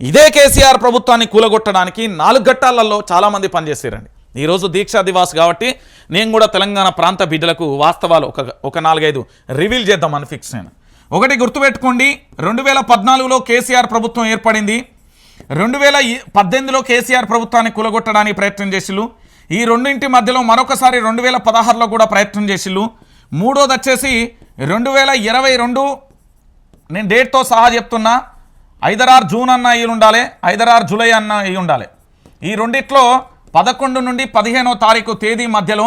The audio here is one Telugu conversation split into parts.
ఇదే కేసీఆర్ ప్రభుత్వాన్ని కూలగొట్టడానికి నాలుగు ఘట్టాలలో చాలామంది పనిచేసారండి. ఈరోజు దీక్షా దివాస్ కాబట్టి నేను కూడా తెలంగాణ ప్రాంత బిడ్డలకు వాస్తవాలు ఒక ఒక నాలుగైదు రివీల్ చేద్దామని ఫిక్స్ నేను ఒకటి గుర్తుపెట్టుకోండి రెండు వేల పద్నాలుగులో కేసీఆర్ ప్రభుత్వం ఏర్పడింది. రెండు వేల పద్దెనిమిదిలో కేసీఆర్ ప్రభుత్వాన్ని కూలగొట్టడానికి ప్రయత్నం చేసిళ్ళు. ఈ రెండింటి మధ్యలో మరొకసారి రెండు వేల పదహారులో కూడా ప్రయత్నం చేసిళ్ళు. మూడోది వచ్చేసి రెండు వేల ఇరవై రెండు నేను డేట్తో సహా చెప్తున్నా. ఐదరారు జూన్ అన్న అయి ఉండాలి ఐదరారు జూలై అన్న అయి ఉండాలి ఈ రెండిట్లో పదకొండు నుండి పదిహేనో తారీఖు తేదీ మధ్యలో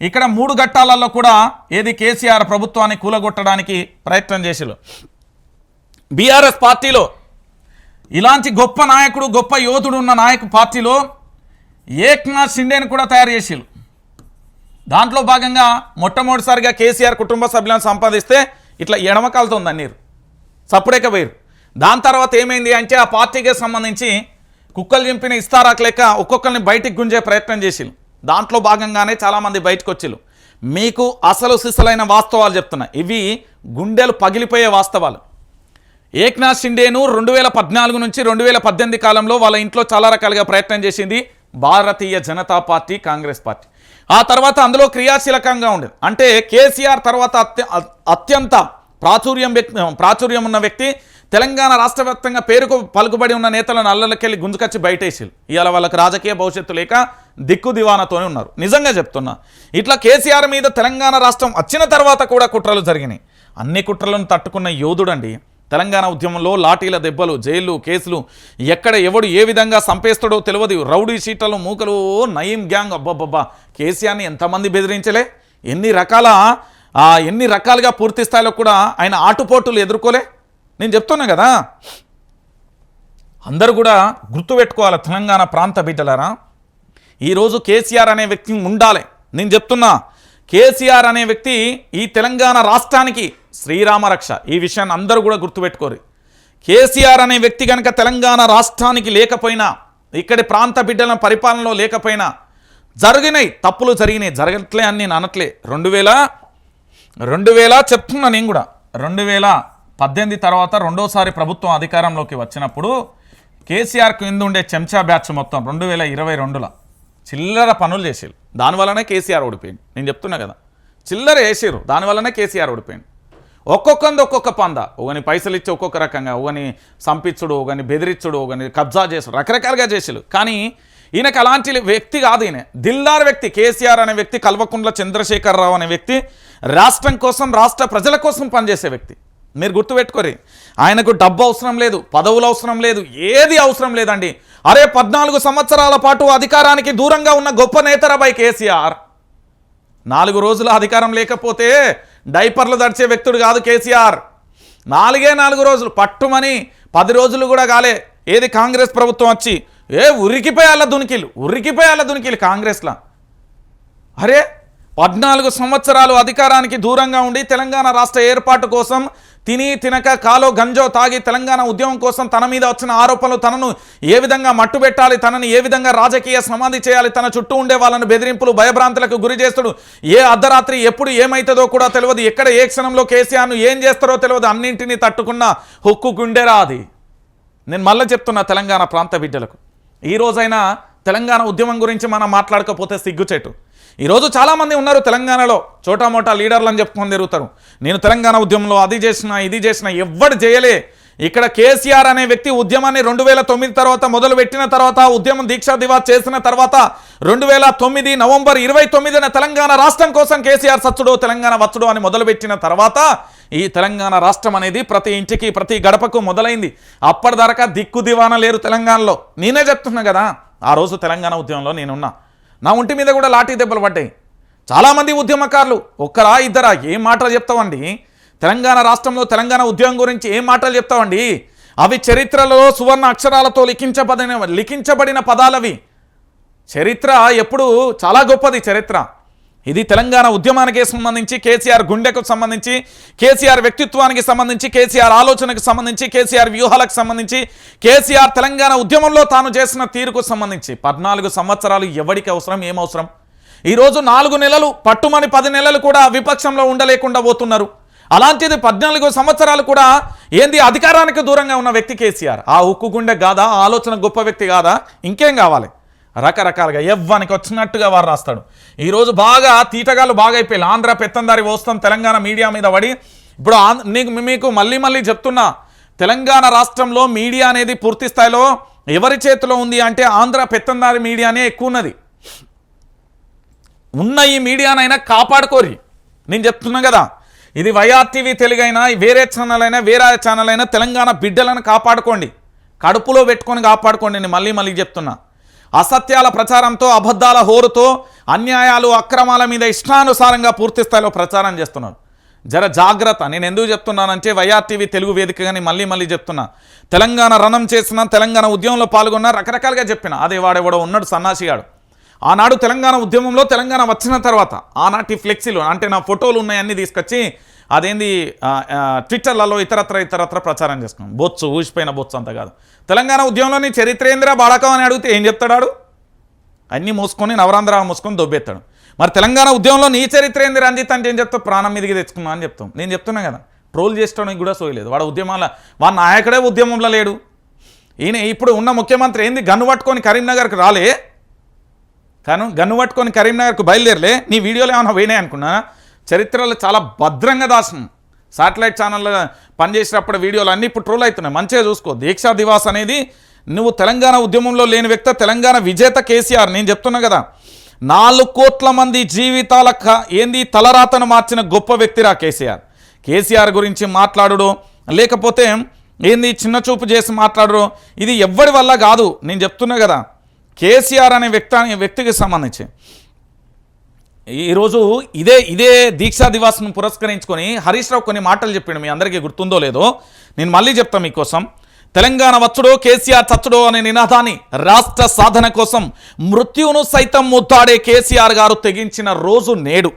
ఇక్కడ మూడు ఘట్టాలలో కూడా ఏది కేసీఆర్ ప్రభుత్వాన్ని కూలగొట్టడానికి ప్రయత్నం చేసారు బీఆర్ఎస్ పార్టీలో ఇలాంటి గొప్ప నాయకుడు గొప్ప యోధుడు ఉన్న నాయకు పార్టీలో ఏక్నాథ్ షిండేని కూడా తయారు చేసిరు దాంట్లో భాగంగా మొట్టమొదటిసారిగా కేసీఆర్ కుటుంబ సభ్యులను సంపాదిస్తే ఇట్లా ఎడమకాలతో ఉంది నీరు సప్పుడేక పోయారు దాని తర్వాత ఏమైంది అంటే ఆ పార్టీకి సంబంధించి కుక్కలు చింపిన ఇస్తారాకు లెక్క ఒక్కొక్కరిని బయటికి గుంజే ప్రయత్నం చేసిరు దాంట్లో భాగంగానే చాలామంది బయటకు వచ్చిరు మీకు అసలు సిసలైన వాస్తవాలు చెప్తున్నా. ఇవి గుండెలు పగిలిపోయే వాస్తవాలు. ఏక్నాథ్ షిండేను రెండు వేల పద్నాలుగు నుంచి రెండు వేల పద్దెనిమిది కాలంలో వాళ్ళ ఇంట్లో చాలా రకాలుగా ప్రయత్నం చేసింది భారతీయ జనతా పార్టీ కాంగ్రెస్ పార్టీ. ఆ తర్వాత అందులో క్రియాశీలకంగా ఉండేది అంటే కేసీఆర్ తర్వాత అత్య అత్యంత ప్రాచుర్యం వ్యక్తి ప్రాచుర్యం ఉన్న వ్యక్తి తెలంగాణ రాష్ట్ర వ్యాప్తంగా పేరుకు పలుకుబడి ఉన్న నేతలను అల్లలకెళ్ళి గుంజుకొచ్చి బయటేసారు ఇవాళ వాళ్ళకి రాజకీయ భవిష్యత్తు లేక దిక్కు దివానాతోనే ఉన్నారు. నిజంగా చెప్తున్నా. ఇట్లా కేసీఆర్ మీద తెలంగాణ రాష్ట్రం వచ్చిన తర్వాత కూడా కుట్రలు జరిగినాయి. అన్ని కుట్రలను తట్టుకున్న యోధుడండి. తెలంగాణ ఉద్యమంలో లాఠీల దెబ్బలు జైళ్ళు కేసులు ఎక్కడ ఎవడు ఏ విధంగా సంపేస్తాడో తెలియదు రౌడీ షీటలు మూకలు నయీం గ్యాంగ్ అబ్బబ్బబ్బా. కేసీఆర్ని ఎంతమంది బెదిరించలే? ఎన్ని రకాల ఎన్ని రకాలుగా పూర్తి స్థాయిలో కూడా ఆయన ఆటుపోటులు ఎదుర్కోలే? నేను చెప్తున్నా కదా. అందరూ కూడా గుర్తుపెట్టుకోవాలి తెలంగాణ ప్రాంత బిడ్డలారా. ఈరోజు కేసీఆర్ అనే వ్యక్తి ఉండాలి. నేను చెప్తున్నా కేసీఆర్ అనే వ్యక్తి ఈ తెలంగాణ రాష్ట్రానికి శ్రీరామరక్ష ఈ విషయాన్ని అందరూ కూడా గుర్తుపెట్టుకోరు కేసీఆర్ అనే వ్యక్తి కనుక తెలంగాణ రాష్ట్రానికి లేకపోయినా ఇక్కడి ప్రాంత బిడ్డల పరిపాలనలో లేకపోయినా జరిగినాయి తప్పులు జరిగినాయి జరగట్లే అని నేను అనట్లే. రెండు వేల రెండు వేల చెప్తున్నా నేను కూడా. రెండు వేల పద్దెనిమిది తర్వాత రెండోసారి ప్రభుత్వం అధికారంలోకి వచ్చినప్పుడు కేసీఆర్ కింద ఉండే చెంచా బ్యాచ్ మొత్తం రెండు వేల ఇరవై రెండులో చిల్లర పనులు చేసారు దానివల్లనే కేసీఆర్ ఓడిపోయింది నేను చెప్తున్నా కదా. చిల్లర వేసారు దానివల్లనే కేసీఆర్ ఓడిపోయింది ఒక్కొక్కంది ఒక్కొక్క పంద. ఒకని పైసలు ఇచ్చి ఒక్కొక్క రకంగా ఒకని సంపించుడు ఒకని బెదిరించుడు ఒకని కబ్జా చేసుడు రకరకాలుగా చేసారు కానీ ఈయనకు అలాంటి వ్యక్తి కాదు ఈయన. దిల్దార్ వ్యక్తి కేసీఆర్ అనే వ్యక్తి కల్వకుంట్ల చంద్రశేఖరరావు అనే వ్యక్తి రాష్ట్రం కోసం రాష్ట్ర ప్రజల కోసం పనిచేసే వ్యక్తి. మీరు గుర్తుపెట్టుకోరి ఆయనకు డబ్బు అవసరం లేదు పదవులు అవసరం లేదు ఏది అవసరం లేదండి. అరే పద్నాలుగు సంవత్సరాల పాటు అధికారానికి దూరంగా ఉన్న గొప్ప నేతరబాయ్ కేసీఆర్? నాలుగు రోజుల అధికారం లేకపోతే డైపర్లు దడిచే వ్యక్తుడు కాదు కేసీఆర్. నాలుగే నాలుగు రోజులు పట్టుమని పది రోజులు కూడా కాలే. ఏది కాంగ్రెస్ ప్రభుత్వం వచ్చి ఏ ఉరికిపోయాల దునికిలు ఉరికిపోయాల దునికిలు కాంగ్రెస్లా. అరే పద్నాలుగు సంవత్సరాలు అధికారానికి దూరంగా ఉండి తెలంగాణ రాష్ట్ర ఏర్పాటు కోసం తిని తినక కాలో గంజో తాగి తెలంగాణ ఉద్యమం కోసం తన మీద వచ్చిన ఆరోపణలు తనను ఏ విధంగా మట్టుబెట్టాలి తనని ఏ విధంగా రాజకీయ సమాధి చేయాలి తన చుట్టూ ఉండే వాళ్ళను బెదిరింపులు భయభ్రాంతులకు గురి చేస్తాడు ఏ అర్ధరాత్రి ఎప్పుడు ఏమవుతుందో కూడా తెలియదు ఎక్కడ ఏ క్షణంలో కేసీఆర్ను ఏం చేస్తారో తెలియదు అన్నింటినీ తట్టుకున్న హుక్కు గుండెరా అది. నేను మళ్ళీ చెప్తున్నా తెలంగాణ ప్రాంత బిడ్డలకు. ఈ రోజైనా తెలంగాణ ఉద్యమం గురించి మనం మాట్లాడకపోతే సిగ్గుచేటు. ఈరోజు చాలామంది ఉన్నారు తెలంగాణలో చోటామోటా లీడర్లు అని చెప్పుకొని తిరుగుతారు. నేను తెలంగాణ ఉద్యమంలో అది చేసిన ఇది చేసిన ఎవ్వడు చేయలే. ఇక్కడ కేసీఆర్ అనే వ్యక్తి ఉద్యమాన్ని రెండు వేల తొమ్మిది తర్వాత మొదలు పెట్టిన తర్వాత ఉద్యమం దీక్షా దివా చేసిన తర్వాత రెండు వేల తొమ్మిది నవంబర్ ఇరవై తొమ్మిదిన తెలంగాణ రాష్ట్రం కోసం కేసీఆర్ సచ్చుడు తెలంగాణ వచ్చుడు అని మొదలుపెట్టిన తర్వాత ఈ తెలంగాణ రాష్ట్రం అనేది ప్రతి ఇంటికి ప్రతి గడపకు మొదలైంది. అప్పటిదాకా దిక్కు దివాన లేరు తెలంగాణలో. నేనే చెప్తున్నా కదా ఆ రోజు తెలంగాణ ఉద్యమంలో నేనున్నా. నా ఒంటి మీద కూడా లాఠీ దెబ్బలు పడ్డాయి. చాలామంది ఉద్యమకారులు ఒక్కరా ఇద్దరా ఏం మాటలు చెప్తామండి తెలంగాణ రాష్ట్రంలో తెలంగాణ ఉద్యమం గురించి ఏం మాటలు చెప్తామండి అవి చరిత్రలో సువర్ణ అక్షరాలతో లిఖించబడిన లిఖించబడిన పదాలవి. చరిత్ర ఎప్పుడు చాలా గొప్పది చరిత్ర. ఇది తెలంగాణ ఉద్యమానికి సంబంధించి కేసీఆర్ గుండెకు సంబంధించి కేసీఆర్ వ్యక్తిత్వానికి సంబంధించి కేసీఆర్ ఆలోచనకు సంబంధించి కేసీఆర్ వ్యూహాలకు సంబంధించి కేసీఆర్ తెలంగాణ ఉద్యమంలో తాను చేసిన తీరుకు సంబంధించి. పద్నాలుగు సంవత్సరాలు ఎవరికి అవసరం ఏమవసరం ఈరోజు నాలుగు నెలలు పట్టుమని పది నెలలు కూడా విపక్షంలో ఉండలేకుండా పోతున్నారు. అలాంటిది పద్నాలుగు సంవత్సరాలు కూడా ఏంది అధికారానికి దూరంగా ఉన్న వ్యక్తి కేసీఆర్. ఆ ఉక్కు గుండె కాదా ఆలోచన గొప్ప వ్యక్తి కాదా? ఇంకేం కావాలి? రకరకాలుగా ఎవ్వనికి వచ్చినట్టుగా వారు రాస్తాడు. ఈరోజు బాగా తీటగాళ్ళు బాగా అయిపోయాయి ఆంధ్ర పెత్తందారి వస్తాం తెలంగాణ మీడియా మీద పడి ఇప్పుడు నీకు మీకు మళ్ళీ మళ్ళీ చెప్తున్నా తెలంగాణ రాష్ట్రంలో మీడియా అనేది పూర్తి స్థాయిలో ఎవరి చేతిలో ఉంది అంటే ఆంధ్ర పెత్తందారి మీడియానే ఎక్కువ ఉన్నది ఉన్న ఈ మీడియానైనా కాపాడుకోరి. నేను చెప్తున్నా కదా ఇది వైఆర్టీవీ తెలుగైనా వేరే ఛానల్ అయినా వేరే ఛానల్ అయినా తెలంగాణ బిడ్డలను కాపాడుకోండి. కడుపులో పెట్టుకొని కాపాడుకోండి నేను మళ్ళీ మళ్ళీ చెప్తున్నా. అసత్యాల ప్రచారంతో అబద్ధాల హోరుతో అన్యాయాలు అక్రమాల మీద ఇష్టానుసారంగా పూర్తి స్థాయిలో ప్రచారం చేస్తున్నారు. జర జాగ్రత్త. నేను ఎందుకు చెప్తున్నానంటే వైఆర్టీవీ తెలుగు వేదిక కానీ మళ్ళీ మళ్ళీ చెప్తున్నా. తెలంగాణ రణం చేసిన తెలంగాణ ఉద్యమంలో పాల్గొన్న రకరకాలుగా చెప్పిన అదే వాడెవడో ఉన్నాడు సన్నాసిగాడు. ఆనాడు తెలంగాణ ఉద్యమంలో తెలంగాణ వచ్చిన తర్వాత ఆనాటి ఫ్లెక్సీలు అంటే నా ఫోటోలు ఉన్నాయన్నీ తీసుకొచ్చి అదేంది? ట్విట్టర్లలో ఇతరత్ర ఇతరత్ర ప్రచారం చేస్తున్నాం. బొత్సు ఊసిపోయిన బొత్సు అంత కాదు. తెలంగాణ ఉద్యమంలోని చరిత్రేంద్ర బాడకం అని అడిగితే ఏం చెప్తాడు అన్నీ మూసుకొని నవరాంధ్ర మూసుకొని దొబ్బెత్తాడు మరి తెలంగాణ ఉద్యమంలో నీ చరిత్ర ఏంది రంజిత్ అంటే ఏం చెప్తావు? ప్రాణం మీదకి తెచ్చుకున్నా అని చెప్తాం. నేను చెప్తున్నా కదా. ట్రోల్ చేసుకోవడానికి కూడా సోయలేదు. వాడు ఉద్యమాల వాడు నాయకుడే ఉద్యమంలో లేడు. ఈయన ఇప్పుడు ఉన్న ముఖ్యమంత్రి ఏంది? గన్ను పట్టుకొని కరీంనగర్కి రాలే. కానీ గన్ను పట్టుకొని కరీంనగర్కు బయలుదేరలే. నీ వీడియోలు ఏమైనా పోయినాయి అనుకున్నా చరిత్రలో చాలా భద్రంగా దాసం. సాటిలైట్ ఛానల్లో పనిచేసినప్పుడు వీడియోలు అన్నీ ఇప్పుడు ట్రోల్ అవుతున్నాయి. మంచిగా చూసుకో. దీక్షా దివాస్ అనేది నువ్వు తెలంగాణ ఉద్యమంలో లేని వ్యక్తి తెలంగాణ విజేత కేసీఆర్. నేను చెప్తున్నా కదా నాలుగు కోట్ల మంది జీవితాల ఏంది తలరాతను మార్చిన గొప్ప వ్యక్తిరా కేసీఆర్. కేసీఆర్ గురించి మాట్లాడుడు. లేకపోతే ఏంది చిన్న చూపు చేసి మాట్లాడరు ఇది ఎవ్వరి వల్ల కాదు. నేను చెప్తున్నా కదా కేసీఆర్ అనే వ్యక్తి వ్యక్తికి సంబంధించి. ఈరోజు ఇదే ఇదే దీక్షా దివాస్ను పురస్కరించుకొని హరీష్ రావు కొన్ని మాటలు చెప్పిండు మీ అందరికీ గుర్తుందో లేదో. నేను మళ్ళీ చెప్తాను మీకోసం. తెలంగాణ వచ్చుడో కేసీఆర్ చచ్చుడో అనే నినాదాన్ని రాష్ట్ర సాధన కోసం మృత్యువును సైతం ముద్దాడే కేసీఆర్ గారు తెగించిన రోజు నేడు.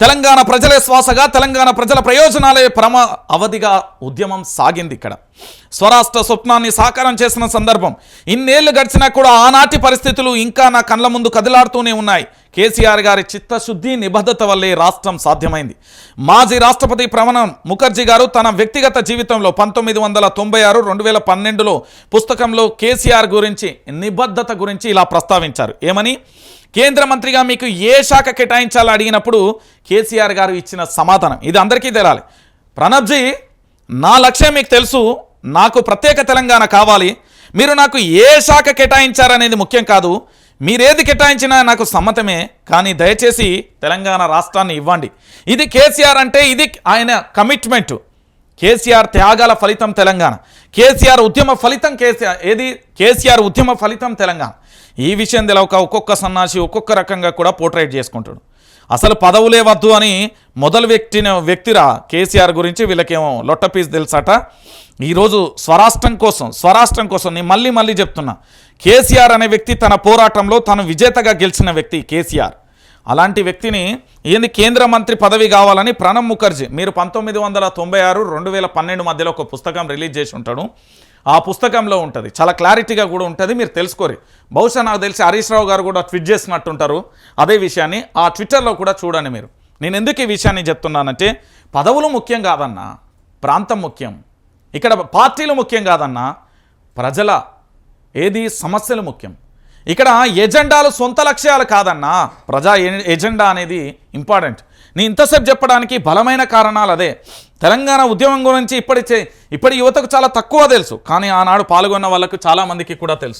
తెలంగాణ ప్రజలే శ్వాసగా తెలంగాణ ప్రజల ప్రయోజనాలే పరమ అవధిగా ఉద్యమం సాగింది ఇక్కడ. స్వరాష్ట్ర స్వప్నాన్ని సాకారం చేసిన సందర్భం. ఇన్నేళ్ళు గడిచినా కూడా ఆనాటి పరిస్థితులు ఇంకా నా కళ్ళ ముందు కదిలాడుతూనే ఉన్నాయి. కేసీఆర్ గారి చిత్తశుద్ధి నిబద్ధత వల్లే రాష్ట్రం సాధ్యమైంది. మాజీ రాష్ట్రపతి ప్రవణం ముఖర్జీ గారు తన వ్యక్తిగత జీవితంలో పంతొమ్మిది వందల తొంభై ఆరు రెండు వేల పన్నెండులో పుస్తకంలో కేసీఆర్ గురించి నిబద్ధత గురించి ఇలా ప్రస్తావించారు. ఏమని? కేంద్ర మంత్రిగా మీకు ఏ శాఖ కేటాయించాలో అడిగినప్పుడు కేసీఆర్ గారు ఇచ్చిన సమాధానం. ఇది అందరికీ తెలాలి. ప్రణబ్జీ నా లక్ష్యం మీకు తెలుసు. నాకు ప్రత్యేక తెలంగాణ కావాలి. మీరు నాకు ఏ శాఖ కేటాయించారనేది ముఖ్యం కాదు. మీరేది కేటాయించినా నాకు సమ్మతమే కానీ దయచేసి తెలంగాణ రాష్ట్రాన్ని ఇవ్వండి. ఇది కేసీఆర్ అంటే ఇది ఆయన కమిట్మెంట్. కేసీఆర్ త్యాగాల ఫలితం తెలంగాణ. కేసీఆర్ ఉద్యమ ఫలితం కేసీఆర్ ఏది? కేసీఆర్ ఉద్యమ ఫలితం తెలంగాణ. ఈ విషయం తెలవక ఒక్కొక్క సన్నాసి ఒక్కొక్క రకంగా కూడా పోర్ట్రేట్ చేసుకుంటాడు. అసలు పదవులే వద్దు అని మొదలు వ్యక్తిన వ్యక్తిరా కేసీఆర్ గురించి వీళ్ళకేమో లొట్టపీస్ తెలుసట. ఈరోజు స్వరాష్ట్రం కోసం స్వరాష్ట్రం కోసం నేను మళ్ళీ మళ్ళీ చెప్తున్నా. కేసీఆర్ అనే వ్యక్తి తన పోరాటంలో తను విజేతగా గెలిచిన వ్యక్తి కేసీఆర్. అలాంటి వ్యక్తిని ఏంది కేంద్ర మంత్రి పదవి కావాలని ప్రణబ్ ముఖర్జీ మీరు పంతొమ్మిది వందల తొంభై ఆరు రెండు వేల పన్నెండు మధ్యలో ఒక పుస్తకం రిలీజ్ చేసి ఉంటాడు. ఆ పుస్తకంలో ఉంటుంది. చాలా క్లారిటీగా కూడా ఉంటుంది మీరు తెలుసుకోరు. బహుశా నాకు తెలిసి హరీష్ రావు గారు కూడా ట్విట్ చేసినట్టుంటారు. అదే విషయాన్ని ఆ ట్విట్టర్లో కూడా చూడండి మీరు. నేను ఎందుకు ఈ విషయాన్ని చెప్తున్నానంటే పదవులు ముఖ్యం కాదన్నా ప్రాంతం ముఖ్యం. ఇక్కడ పార్టీలు ముఖ్యం కాదన్నా ప్రజల ఏది సమస్యలు ముఖ్యం. ఇక్కడ ఎజెండాలు సొంత లక్ష్యాలు కాదన్నా ప్రజా ఎజెండా అనేది ఇంపార్టెంట్. నేను ఇంతసేపు చెప్పడానికి బలమైన కారణాలు అదే. తెలంగాణ ఉద్యమం గురించి ఇప్పటి చే- ఇప్పటి యువతకు చాలా తక్కువ తెలుసు కానీ ఆనాడు పాల్గొన్న వాళ్ళకు చాలామందికి కూడా తెలుసు.